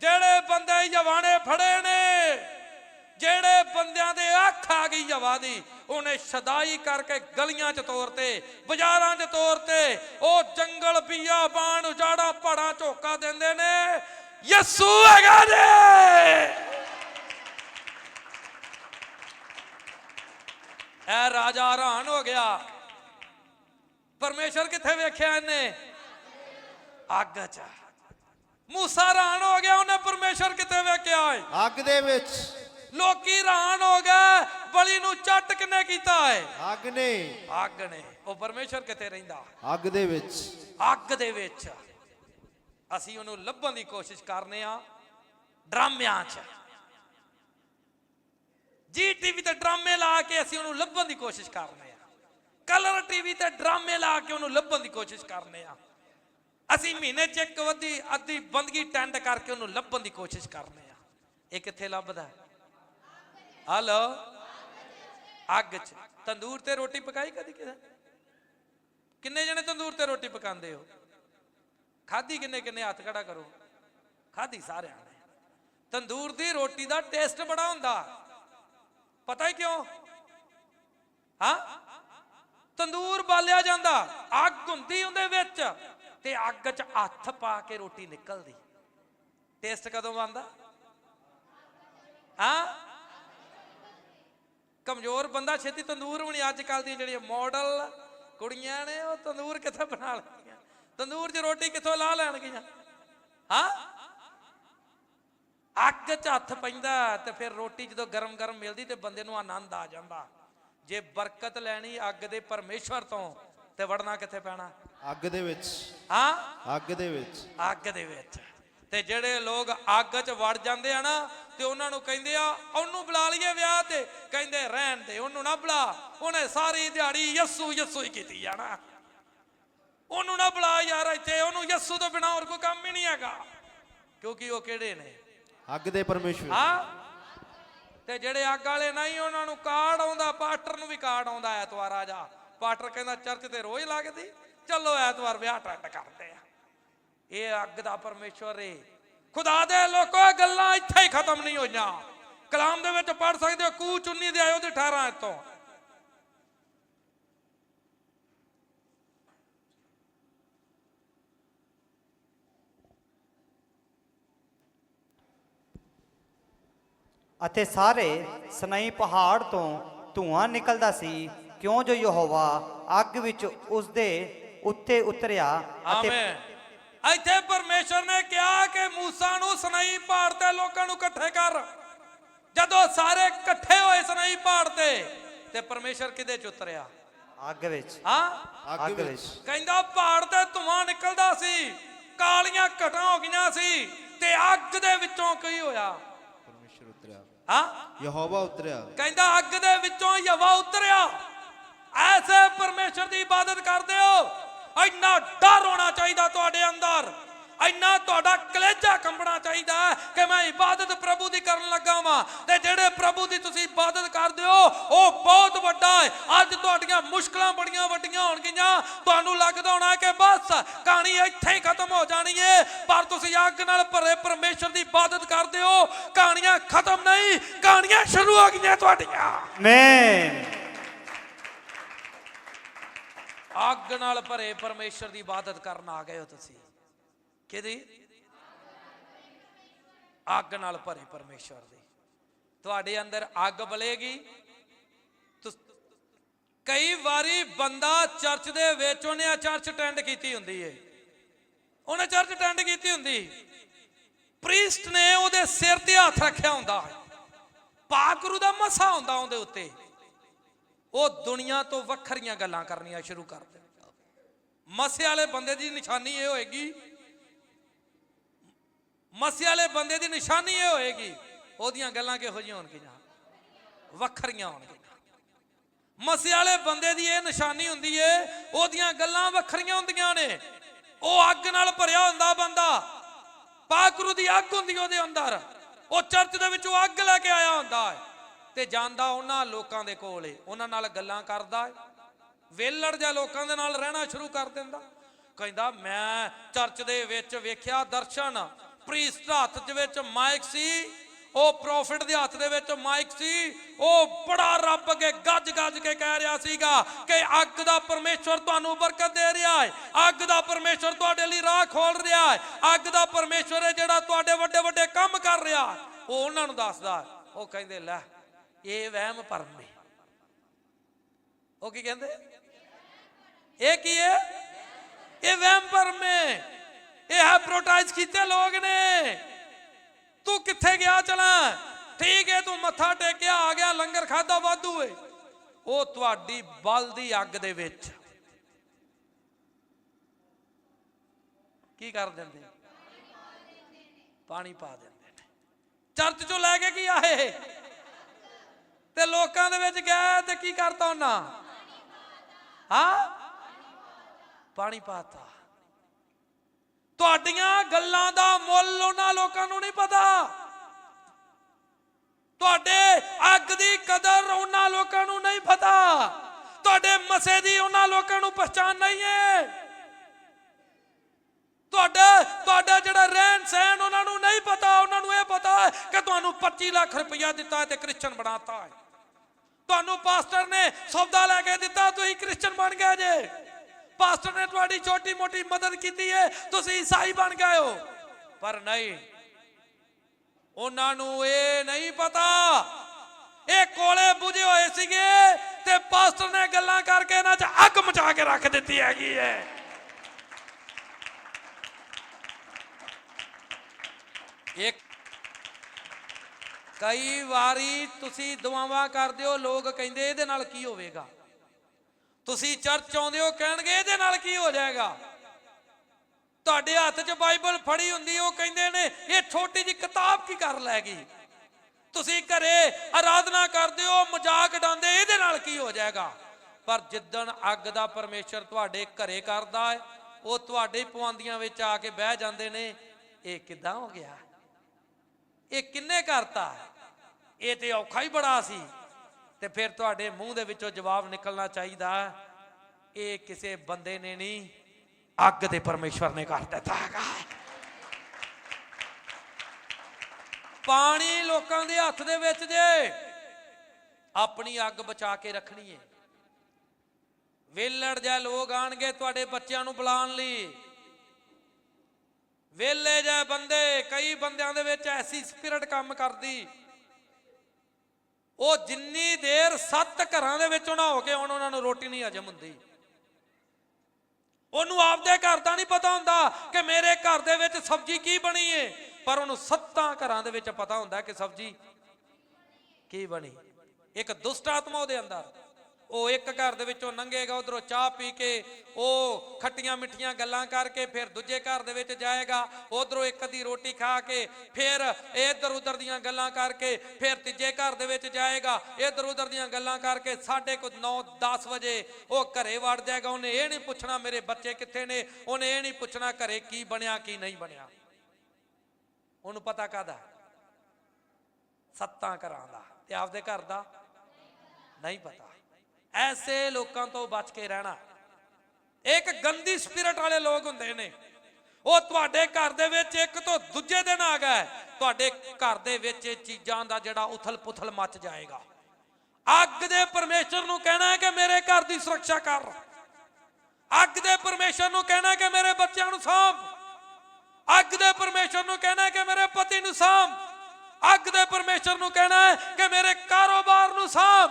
ਜਿਹੜੇ ਬੰਦੇ ਯਵਾ ਨੇ ਫੜੇ ਨੇ ਜਿਹੜੇ ਬੰਦਿਆਂ ਦੇ ਅੱਖ ਆ ਗਈ ਯਵਾ ਦੀ, ਉਹਨੇ ਸ਼ਦਾਈ ਕਰਕੇ ਗਲੀਆਂ 'ਚ ਤੋਰਤੇ, ਬਾਜ਼ਾਰਾਂ 'ਚ ਤੋਰਤੇ, ਉਹ ਜੰਗਲ ਬੀਆ ਉਜਾੜਾ ਪਹਾੜਾਂ ਝੋਕਾ ਦਿੰਦੇ ਨੇ। ਯਸੂ ਹੈਗਾ ਜੇ! ਇਹ ਰਾਜਾ ਹੈਰਾਨ ਹੋ ਗਿਆ। ਪਰਮੇਸ਼ਰ ਕਿੱਥੇ ਵੇਖਿਆ ਇਹਨੇ? ਅੱਗ 'ਚ। ਮੂਸਾ ਹੈਰਾਨ ਹੋ ਗਿਆ, ਉਹਨੇ ਪਰਮੇਸ਼ਰ ਕਿੱਥੇ ਵੇਖਿਆ ਅੱਗ ਦੇ ਵਿੱਚ। ਲੋਕੀ ਹੈਰਾਨ ਹੋ ਗਏ ਬਲੀ ਨੂੰ ਚੱਟ ਕਿੰਨੇ ਕੀਤਾ ਹੈ ਅੱਗ ਨੇ। ਅੱਗ ਨੇ। ਉਹ ਪਰਮੇਸ਼ਰ ਕਿੱਥੇ ਰਹਿੰਦਾ? ਅੱਗ ਦੇ ਵਿੱਚ। ਅੱਗ ਦੇ ਵਿੱਚ। ਅਸੀਂ ਉਹਨੂੰ ਲੱਭਣ ਦੀ ਕੋਸ਼ਿਸ਼ ਕਰਨੇ ਆ ਡਰਾਮਿਆਂ 'ਚ। ਜੀ ਟੀਵੀ ਤੇ ਡਰਾਮੇ ਲਾ ਕੇ ਅਸੀਂ ਉਹਨੂੰ ਲੱਭਣ ਦੀ ਕੋਸ਼ਿਸ਼ ਕਰਨੇ ਆ। ਕਲਰ ਟੀਵੀ ਤੇ ਡਰਾਮੇ ਲਾ ਕੇ ਉਹਨੂੰ ਲੱਭਣ ਦੀ ਕੋਸ਼ਿਸ਼ ਕਰਨੇ ਆ। ਅਸੀਂ ਮਹੀਨੇ 'ਚ ਇੱਕ ਵੱਧੀ ਅੱਧੀ ਬੰਦਗੀ ਟੈਂਡ ਕਰਕੇ ਉਹਨੂੰ ਲੱਭਣ ਦੀ ਕੋਸ਼ਿਸ਼ ਕਰਨੇ ਆ। ਇਹ ਕਿੱਥੇ ਲੱਭਦਾ? ਹਲੋ। ਅੱਗ 'ਚ। ਤੰਦੂਰ ਤੇ ਰੋਟੀ ਪਕਾਈ ਕਦੀ ਕਿਤੇ ਕਿੰਨੇ ਜਣੇ ਤੰਦੂਰ ਤੇ ਰੋਟੀ ਪਕਾਉਂਦੇ ਹੋ? ਖਾਧੀ ਕਿੰਨੇ ਕਿੰਨੇ? ਹੱਥ ਖੜਾ ਕਰੋ। ਖਾਧੀ ਸਾਰਿਆਂ ਨੇ। ਤੰਦੂਰ ਦੀ ਰੋਟੀ ਦਾ ਟੇਸਟ ਬੜਾ ਹੁੰਦਾ। ਪਤਾ ਹੀ ਕਿਉਂ? ਹਾਂ? ਤੰਦੂਰ ਬਾਲਿਆ ਜਾਂਦਾ। ਅੱਗ ਹੁੰਦੀ ਉਹਦੇ ਵਿੱਚ। ਤੇ ਅੱਗ 'ਚ ਹੱਥ ਪਾ ਕੇ ਰੋਟੀ ਨਿਕਲਦੀ। ਟੇਸਟ ਕਦੋਂ ਆਉਂਦਾ ਹਾਂ? ਕਮਜ਼ੋਰ ਬੰਦਾ ਛੇਤੀ ਤੰਦੂਰ ਵੀ ਨਹੀਂ ਅੱਜ ਕੱਲ ਦੀਆਂ ਜਿਹੜੀਆਂ ਮਾਡਲ ਕੁੜੀਆਂ ਨੇ ਉਹ ਤੰਦੂਰ ਕਿੱਥੇ ਬਣਾ ਲੈਣਗੀਆਂ? ਤੰਦੂਰ 'ਚ ਰੋਟੀ ਕਿੱਥੋਂ ਲਾ ਲੈਣਗੀਆਂ? ਹਾਂ? ਅੱਗ 'ਚ ਹੱਥ ਪੈਂਦਾ ਤੇ ਫਿਰ ਰੋਟੀ ਜਦੋਂ ਗਰਮ ਗਰਮ ਮਿਲਦੀ ਤੇ ਬੰਦੇ ਨੂੰ ਆਨੰਦ ਆ ਜਾਂਦਾ। ਜੇ ਬਰਕਤ ਲੈਣੀ ਅੱਗ ਦੇ ਪਰਮੇਸ਼ਵਰ ਤੋਂ ਤੇ ਵੜਨਾ ਕਿੱਥੇ ਪੈਣਾ? ਅੱਗ ਦੇ ਵਿੱਚ। ਹਾਂ? ਅੱਗ ਦੇ ਵਿੱਚ। ਅੱਗ ਦੇ ਵਿੱਚ। ਤੇ ਜਿਹੜੇ ਲੋਕ ਅੱਗ 'ਚ ਵੜ ਜਾਂਦੇ ਆ ਨਾ ਤੇ ਉਹਨਾਂ ਨੂੰ ਕਹਿੰਦੇ ਆ ਉਹਨੂੰ ਬੁਲਾ ਲਈਏ ਵਿਆਹ ਤੇ। ਕਹਿੰਦੇ ਰਹਿਣ ਦੇ ਉਹਨੂੰ ਨਾ ਬੁਲਾ। ਉਹਨੇ ਸਾਰੀ ਦਿਹਾੜੀ ਯਸੂ ਯਸੂ ਹੀ ਕੀਤੀ ਜਾਣਾ। ਉਹਨੂੰ ਨਾ ਬੁਲਾ ਯਾਰ ਇੱਥੇ ਉਹਨੂੰ ਯਸੂ ਤੋਂ ਬਿਨਾ ਹੋਰ ਕੋਈ ਕੰਮ ਹੀ ਨਹੀਂ ਹੈਗਾ। ਕਿਉਂਕਿ ਉਹ ਕਿਹੜੇ ਨੇ? ਅੱਗ ਦੇ ਪਰਮੇਸ਼ਵਰ। ਹਾਂ। ਤੇ ਜਿਹੜੇ ਅੱਗ ਵਾਲੇ ਨਹੀਂ ਉਹਨਾਂ ਨੂੰ ਕਾਰਡ ਆਉਂਦਾ ਪਾਸਟਰ ਨੂੰ ਵੀ ਕਾਰਡ ਆਉਂਦਾ ਐਤਵਾਰ ਆ ਜਾ। ਪਾਸਟਰ ਕਹਿੰਦਾ ਚਰਚ ਤੇ ਰੋਜ਼ ਲੱਗਦੀ। ਚਲੋ ਐਤਵਾਰ ਵਿਆਹ ਟੱਟ ਕਰਦੇ ਆ। ਇਹ ਅੱਗ ਦਾ ਪਰਮੇਸ਼ਵਰ ਏ। ਖੁਦਾ ਦੇ ਲੋਕੋ ਗੱਲਾਂ ਇੱਥੇ ਹੀ ਖਤਮ ਨਹੀਂ ਹੋਈਆਂ। ਕਲਾਮ ਦੇ ਵਿੱਚ ਪੜ ਸਕਦੇ ਹੋ ਕੂ ਚੁੰਨੀ ਦੇ ਆਇਓ ਦੇ 18 ਤੋਂ ਅਤੇ ਸਾਰੇ ਸਨਈ ਪਹਾੜ ਤੋਂ ਧੂਆਂ ਨਿਕਲਦਾ ਸੀ ਕਿਉਂ ਜੋ ਯਹੋਵਾ ਅੱਗ ਵਿੱਚ ਉਸ ਦੇ ਉੱਤੇ ਉਤਰਿਆ ਅਤੇ ਇੱਥੇ ਪਰਮੇਸ਼ਰ ਨੇ ਕਿਹਾ ਕਿ ਮੂਸਾ ਨੂੰ ਸਨਈ ਪਹਾੜ ਤੇ ਲੋਕਾਂ ਨੂੰ ਇਕੱਠੇ ਕਰ। ਜਦੋਂ ਸਾਰੇ ਇਕੱਠੇ ਹੋਏ ਸਨਈ ਪਹਾੜ ਤੇ ਤੇ ਪਰਮੇਸ਼ਰ ਕਿਹਦੇ ਚ ਉਤਰਿਆ? ਅੱਗ ਵਿੱਚ। ਹਾਂ? ਅੱਗ ਵਿੱਚ। ਕਹਿੰਦਾ ਪਹਾੜ ਤੇ ਧੂਆਂ ਨਿਕਲਦਾ ਸੀ ਕਾਲੀਆਂ ਘਟਾਂ ਹੋ ਗਈਆਂ ਸੀ ਤੇ ਅੱਗ ਦੇ ਵਿੱਚੋਂ ਕੀ ਹੋਇਆ? ਪਰਮੇਸ਼ਵਰ ਉਤਰਿਆ। ਹਾਂ? ਯਹੋਵਾ ਉਤਰਿਆ। ਕਹਿੰਦਾ ਅੱਗ ਦੇ ਵਿੱਚੋਂ ਯਵਾ ਉਤਰਿਆ। ਐਸੇ ਪਰਮੇਸ਼ਰ ਦੀ ਇਬਾਦਤ ਕਰਦੇ ਹੋ। ਇੰਨਾ ਡਰ ਹੋਣਾ ਚਾਹੀਦਾ ਤੁਹਾਡੇ ਅੰਦਰ। ਇੰਨਾ ਤੁਹਾਡਾ ਕਲੇਜਾ ਕੰਬਣਾ ਚਾਹੀਦਾ ਕਿ ਮੈਂ ਇਬਾਦਤ ਪ੍ਰਭੂ ਦੀ ਕਰਨ ਲੱਗਾ ਵਾਂ। ਤੇ ਜਿਹੜੇ ਪ੍ਰਭੂ ਦੀ ਤੁਸੀਂ ਇਬਾਦਤ ਕਰਦੇ ਹੋ, ਉਹ ਬਹੁਤ ਵੱਡਾ ਹੈ। ਅੱਜ ਤੁਹਾਡੀਆਂ ਮੁਸ਼ਕਲਾਂ ਬੜੀਆਂ ਵੱਡੀਆਂ ਹੋਣਗੀਆਂ। ਤੁਹਾਨੂੰ ਲੱਗਦਾ ਹੋਣਾ ਕਿ ਬਸ ਕਹਾਣੀ ਇੱਥੇ ਹੀ ਖਤਮ ਹੋ ਜਾਣੀ ਹੈ ਪਰ ਤੁਸੀਂ ਅੱਗ ਨਾਲ ਭਰੇ ਪਰਮੇਸ਼ਰ ਦੀ ਇਬਾਦਤ ਕਰਦੇ ਹੋ। ਕਹਾਣੀਆਂ ਖਤਮ ਨਹੀਂ, ਕਹਾਣੀਆਂ ਸ਼ੁਰੂ ਹੋ ਗਈਆਂ ਤੁਹਾਡੀਆਂ। ਆਮੇਨ ਅੱਗ ਨਾਲ ਭਰੇ ਪਰਮੇਸ਼ਰ ਦੀ ਇਬਾਦਤ ਕਰਨ ਆ ਗਏ ਹੋ ਤੁਸੀਂ। ਕਿਹਦੀ? ਅੱਗ ਨਾਲ ਭਰੇ ਪਰਮੇਸ਼ਰ ਦੀ। ਤੁਹਾਡੇ ਅੰਦਰ ਅੱਗ ਬਲੇਗੀ। ਕਈ ਵਾਰੀ ਬੰਦਾ ਚਰਚ ਦੇ ਵਿੱਚ ਉਹਨੇ ਆ ਚਰਚ ਅਟੈਂਡ ਕੀਤੀ ਹੁੰਦੀ ਏ। ਉਹਨੇ ਚਰਚ ਅਟੈਂਡ ਕੀਤੀ ਹੁੰਦੀ। ਪ੍ਰੀਸਟ ਨੇ ਉਹਦੇ ਸਿਰ ਤੇ ਹੱਥ ਰੱਖਿਆ ਹੁੰਦਾ। ਪਾਕਰੂ ਦਾ ਮਸਾ ਹੁੰਦਾ ਉਹਦੇ ਉੱਤੇ। ਉਹ ਦੁਨੀਆ ਤੋਂ ਵੱਖਰੀਆਂ ਗੱਲਾਂ ਕਰਨੀਆਂ ਸ਼ੁਰੂ ਕਰ ਦਿੰਦਾ। ਮਸੇ ਵਾਲੇ ਬੰਦੇ ਦੀ ਨਿਸ਼ਾਨੀ ਇਹ ਹੋਏਗੀ। ਮਸੇ ਵਾਲੇ ਬੰਦੇ ਦੀ ਨਿਸ਼ਾਨੀ ਇਹ ਹੋਏਗੀ, ਉਹਦੀਆਂ ਗੱਲਾਂ ਕਿਹੋ ਜਿਹੀਆਂ ਹੋਣਗੀਆਂ? ਵੱਖਰੀਆਂ ਹੋਣਗੀਆਂ। ਮਸੇ ਵਾਲੇ ਬੰਦੇ ਦੀ ਇਹ ਨਿਸ਼ਾਨੀ ਹੁੰਦੀ ਏ, ਉਹਦੀਆਂ ਗੱਲਾਂ ਵੱਖਰੀਆਂ ਹੁੰਦੀਆਂ ਨੇ। ਉਹ ਅੱਗ ਨਾਲ ਭਰਿਆ ਹੁੰਦਾ ਬੰਦਾ। ਪਾਕਰੂ ਦੀ ਅੱਗ ਹੁੰਦੀ ਉਹਦੇ ਅੰਦਰ। ਉਹ ਚਰਚ ਦੇ ਵਿੱਚ ਉਹ ਅੱਗ ਲੈ ਕੇ ਆਇਆ ਹੁੰਦਾ ਹੈ। ਤੇ ਜਾਂਦਾ ਉਹਨਾਂ ਲੋਕਾਂ ਦੇ ਕੋਲ। ਏ ਉਹਨਾਂ ਨਾਲ ਗੱਲਾਂ ਕਰਦਾ ਏ। ਵੇਲੜ ਜਿਹਾ ਲੋਕਾਂ ਦੇ ਨਾਲ ਰਹਿਣਾ ਸ਼ੁਰੂ ਕਰ ਦਿੰਦਾ। ਕਹਿੰਦਾ, ਮੈਂ ਚਰਚ ਦੇ ਵਿੱਚ ਵੇਖਿਆ ਦਰਸ਼ਨ। ਪ੍ਰੀਸਟ ਹੱਥ ਦੇ ਵਿੱਚ ਮਾਈਕ ਸੀ। ਉਹ ਪ੍ਰੋਫਿਟ ਦੇ ਹੱਥ ਦੇ ਵਿੱਚ ਮਾਈਕ ਸੀ। ਉਹ ਬੜਾ ਰੱਬ ਅੱਗੇ ਗੱਜ ਗੱਜ ਕੇ ਕਹਿ ਰਿਹਾ ਸੀਗਾ ਕਿ ਅੱਗ ਦਾ ਪਰਮੇਸ਼ਵਰ ਤੁਹਾਨੂੰ ਬਰਕਤ ਦੇ ਰਿਹਾ ਹੈ ਅੱਗ ਦਾ ਪਰਮੇਸ਼ਵਰ ਤੁਹਾਡੇ ਲਈ ਰਾਹ ਖੋਲ ਰਿਹਾ ਹੈ ਅੱਗ ਦਾ ਪਰਮੇਸ਼ਵਰ ਹੈ ਜਿਹੜਾ ਤੁਹਾਡੇ ਵੱਡੇ ਵੱਡੇ ਕੰਮ ਕਰ ਰਿਹਾ ਉਹ ਉਹਨਾਂ ਨੂੰ ਦੱਸਦਾ ਉਹ ਕਹਿੰਦੇ, ਲੈ ਇਹ ਵਹਿਮ ਭਰਮ ਹੈ। ਉਹ ਕੀ ਕਹਿੰਦੇ? ਇਹ ਕੀ ਹੈ? ਇਹ ਵਹਿਮ ਭਰਮ ਹੈ। ਇਹ ਹੈਪਨੋਟਾਈਜ਼ ਕੀਤੇ ਲੋਕ ਨੇ। ਤੂੰ ਕਿੱਥੇ ਗਿਆ ਚਲਾ? ਠੀਕ ਹੈ, ਤੂੰ ਮੱਥਾ ਟੇਕਿਆ, ਆ ਗਿਆ, ਲੰਗਰ ਖਾਦਾ ਵਾਧੂ ਏ। ਉਹ ਤੁਹਾਡੀ ਬਲ ਦੀ ਅੱਗ ਦੇ ਵਿੱਚ। ਕੀ ਕਰ ਦਿੰਦੇ? ਪਾਣੀ ਪਾ ਦਿੰਦੇ ਨੇ। ਚਰਚ ਚੋਂ ਲੈ ਕੇ ਕੀ ਆਏ? ਤੇ ਲੋਕਾਂ ਦੇ ਵਿੱਚ ਗਏ ਤੇ ਕੀ ਕਰਤਾ ਉਹਨਾਂ? ਹਾਂ? ਪਾਣੀ ਪਾਤਾ। ਤੁਹਾਡੀਆਂ ਗੱਲਾਂ ਦਾ ਮੁੱਲ ਉਹਨਾਂ ਲੋਕਾਂ ਨੂੰ ਨਹੀਂ ਪਤਾ। ਤੁਹਾਡੇ ਅੱਗ ਦੀ ਕਦਰ ਉਹਨਾਂ ਲੋਕਾਂ ਨੂੰ ਨਹੀਂ ਪਤਾ। ਤੁਹਾਡੇ ਮਸੇ ਦੀ ਉਹਨਾਂ ਲੋਕਾਂ ਨੂੰ ਪਛਾਣ ਨਹੀਂ ਹੈ। ਤੁਹਾਡਾ ਤੁਹਾਡਾ ਜਿਹੜਾ ਕਿ ਤੁਹਾਨੂੰ 25 ਲੱਖ ਰੁਪਇਆ ਦਿੱਤਾ ਤੇ ਕ੍ਰਿਸਚਨ ਬਣਾਤਾ ਹੈ। ਤੁਹਾਨੂੰ ਪਾਸਟਰ ਨੇ ਸੌਦਾ ਲੈ ਕੇ ਦਿੱਤਾ, ਤੁਸੀਂ ਕ੍ਰਿਸਚਨ ਬਣ ਗਏ ਜੇ। ਪਾਸਟਰ ਨੇ ਤੁਹਾਡੀ ਛੋਟੀ ਮੋਟੀ ਮਦਦ ਕੀਤੀ ਹੈ ਤੁਸੀਂ ਈਸਾਈ ਬਣ ਗਏ ਹੋ। ਪਰ ਨਹੀਂ, ਉਹਨਾਂ ਨੂੰ ਇਹ ਨਹੀਂ ਪਤਾ। ਇਹ ਕੋਲੇ ਬੁਝੇ ਹੋਏ ਸੀਗੇ ਤੇ ਪਾਸਟਰ ਨੇ ਗੱਲਾਂ ਕਰਕੇ ਇਹਨਾਂ 'ਚ ਅੱਗ ਮਚਾ ਕੇ ਰੱਖ ਦਿੱਤੀ ਹੈਗੀ ਹੈ ਇੱਕ ਕਈ ਵਾਰੀ ਤੁਸੀਂ ਦੁਆਵਾਂ ਕਰਦੇ ਹੋ, ਲੋਕ ਕਹਿੰਦੇ ਇਹਦੇ ਨਾਲ ਕੀ ਹੋਵੇਗਾ? ਤੁਸੀਂ ਚਰਚ ਆਉਂਦੇ ਹੋ, ਕਹਿਣਗੇ ਇਹਦੇ ਨਾਲ ਕੀ ਹੋ ਜਾਏਗਾ? ਤੁਹਾਡੇ ਹੱਥ 'ਚ ਬਾਈਬਲ ਫੜੀ ਹੁੰਦੀ, ਉਹ ਕਹਿੰਦੇ ਨੇ, ਇਹ ਛੋਟੀ ਜਿਹੀ ਕਿਤਾਬ ਕੀ ਕਰ ਲੈ ਗਈ ਤੁਸੀਂ ਘਰੇ ਆਰਾਧਨਾ ਕਰਦੇ ਹੋ, ਮਜ਼ਾਕ ਡਾਉਂਦੇ ਇਹਦੇ ਨਾਲ ਕੀ ਹੋ ਜਾਏਗਾ? ਪਰ ਜਿੱਦਣ ਅੱਗ ਦਾ ਪਰਮੇਸ਼ਰ ਤੁਹਾਡੇ ਘਰੇ ਕਰਦਾ ਹੈ, ਉਹ ਤੁਹਾਡੇ ਪਵਾਂਦੀਆਂ ਵਿੱਚ ਆ ਕੇ ਬਹਿ ਜਾਂਦੇ ਨੇ, ਇਹ ਕਿਦਾਂ ਹੋ ਗਿਆ? ਇਹ ਕਿੰਨੇ ਕਰਤਾ? ਇਹ ਤੇ ਔਖਾ ਹੀ ਬੜਾ ਸੀ। ਤੇ ਫਿਰ ਤੁਹਾਡੇ ਮੂੰਹ ਦੇ ਵਿੱਚੋਂ ਜਵਾਬ ਨਿਕਲਣਾ ਚਾਹੀਦਾ, ਇਹ ਕਿਸੇ ਬੰਦੇ ਨੇ ਨਹੀਂ, ਅੱਗ ਦੇ ਪਰਮੇਸ਼ਵਰ ਨੇ ਕਰ ਦਿੱਤਾ ਹੈਗਾ। ਪਾਣੀ ਲੋਕਾਂ ਦੇ ਹੱਥ ਦੇ ਵਿੱਚ ਜੇ, ਆਪਣੀ ਅੱਗ ਬਚਾ ਕੇ ਰੱਖਣੀ ਹੈ ਵੇਲੜ ਜਾ ਲੋਕ ਆਣਗੇ ਤੁਹਾਡੇ ਬੱਚਿਆਂ ਨੂੰ ਬੁਲਾਉਣ ਲਈ। ਵੇਲੇ ਜੇ ਬੰਦੇ, ਕਈ ਬੰਦਿਆਂ ਦੇ ਵਿੱਚ ਐਸੀ ਸਪਿਰਿਟ ਕੰਮ ਕਰਦੀ। ਉਹ ਜਿੰਨੀ ਦੇਰ ਸੱਤ ਘਰਾਂ ਦੇ ਵਿੱਚ ਉਹਨਾਂ ਹੋ ਕੇ ਆਉਣ, ਉਹਨਾਂ ਨੂੰ ਰੋਟੀ ਨਹੀਂ ਹਜਮ ਹੁੰਦੀ। ਉਹਨੂੰ ਆਪਦੇ ਘਰ ਦਾ ਨਹੀਂ ਪਤਾ ਹੁੰਦਾ ਕਿ ਮੇਰੇ ਘਰ ਦੇ ਵਿੱਚ ਸਬਜ਼ੀ ਕੀ ਬਣੀ ਏ। ਪਰ ਉਹਨੂੰ ਸੱਤਾਂ ਘਰਾਂ ਦੇ ਵਿੱਚ ਪਤਾ ਹੁੰਦਾ ਕਿ ਸਬਜ਼ੀ ਕੀ ਬਣੀ। ਇੱਕ ਦੁਸ਼ਟ ਆਤਮਾ ਉਹਦੇ ਅੰਦਰ। ਉਹ ਇੱਕ ਘਰ ਦੇ ਵਿੱਚੋਂ ਲੰਘੇਗਾ ਉਧਰੋਂ ਚਾਹ ਪੀ ਕੇ ਉਹ ਖੱਟੀਆਂ ਮਿੱਠੀਆਂ ਗੱਲਾਂ ਕਰਕੇ ਫਿਰ ਦੂਜੇ ਘਰ ਦੇ ਵਿੱਚ ਜਾਏਗਾ, ਉਧਰੋਂ ਇੱਕ ਦੀ ਰੋਟੀ ਖਾ ਕੇ ਫਿਰ ਇੱਧਰ ਉੱਧਰ ਦੀਆਂ ਗੱਲਾਂ ਕਰਕੇ ਫਿਰ ਤੀਜੇ ਘਰ ਦੇ ਵਿੱਚ ਜਾਏਗਾ, ਇੱਧਰ ਉੱਧਰ ਦੀਆਂ ਗੱਲਾਂ ਕਰਕੇ ਸਾਢੇ ਕੁ 9 10 ਵਜੇ ਉਹ ਘਰੇ ਵੜ ਜਾਏਗਾ, ਉਹਨੇ ਇਹ ਨਹੀਂ ਪੁੱਛਣਾ ਮੇਰੇ ਬੱਚੇ ਕਿੱਥੇ ਨੇ, ਉਹਨੇ ਇਹ ਨਹੀਂ ਪੁੱਛਣਾ ਘਰੇ ਕੀ ਬਣਿਆ, ਕੀ ਨਹੀਂ ਬਣਿਆ। ਉਹਨੂੰ ਪਤਾ ਕਾਦਾ ਸੱਤਾਂ ਘਰਾਂ ਦਾ ਤੇ ਆਪਦੇ ਘਰ ਦਾ? ਨਹੀਂ ਪਤਾ। ਐਸੇ ਲੋਕਾਂ ਤੋਂ ਬਚ ਕੇ ਰਹਿਣਾ। ਇੱਕ ਗੰਦੀ ਸਪਿਰਿਟ ਵਾਲੇ ਲੋਕ ਹੁੰਦੇ ਨੇ। ਉਹ ਤੁਹਾਡੇ ਘਰ ਦੇ ਵਿੱਚ ਇੱਕ ਤੋਂ ਦੂਜੇ ਦਿਨ ਆ ਗਏ ਤੁਹਾਡੇ ਘਰ ਦੇ ਵਿੱਚ ਇਹ ਚੀਜ਼ਾਂ ਦਾ ਜਿਹੜਾ ਉਥਲ ਪੁਥਲ ਮਚ ਜਾਏਗਾ। ਅੱਗ ਦੇ ਪਰਮੇਸ਼ਰ ਨੂੰ ਕਹਿਣਾ ਹੈ ਕਿ ਮੇਰੇ ਘਰ ਦੀ ਸੁਰੱਖਿਆ ਕਰ। ਅੱਗ ਦੇ ਪਰਮੇਸ਼ਰ ਨੂੰ ਕਹਿਣਾ ਕਿ ਮੇਰੇ ਬੱਚਿਆਂ ਨੂੰ ਸਾਂਭ ਅੱਗ ਦੇ ਪਰਮੇਸ਼ਰ ਨੂੰ ਕਹਿਣਾ ਕਿ ਮੇਰੇ ਪਤੀ ਨੂੰ ਸਾਂਭ ਅੱਗ ਦੇ ਪਰਮੇਸ਼ਰ ਨੂੰ ਕਹਿਣਾ ਹੈ ਕਿ ਮੇਰੇ ਕਾਰੋਬਾਰ ਨੂੰ ਸਾਂਭ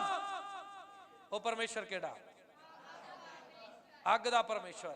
ਉਹ ਪਰਮੇਸ਼ਰ ਕਿਹੜਾ? ਅੱਗ ਦਾ ਪਰਮੇਸ਼ਰ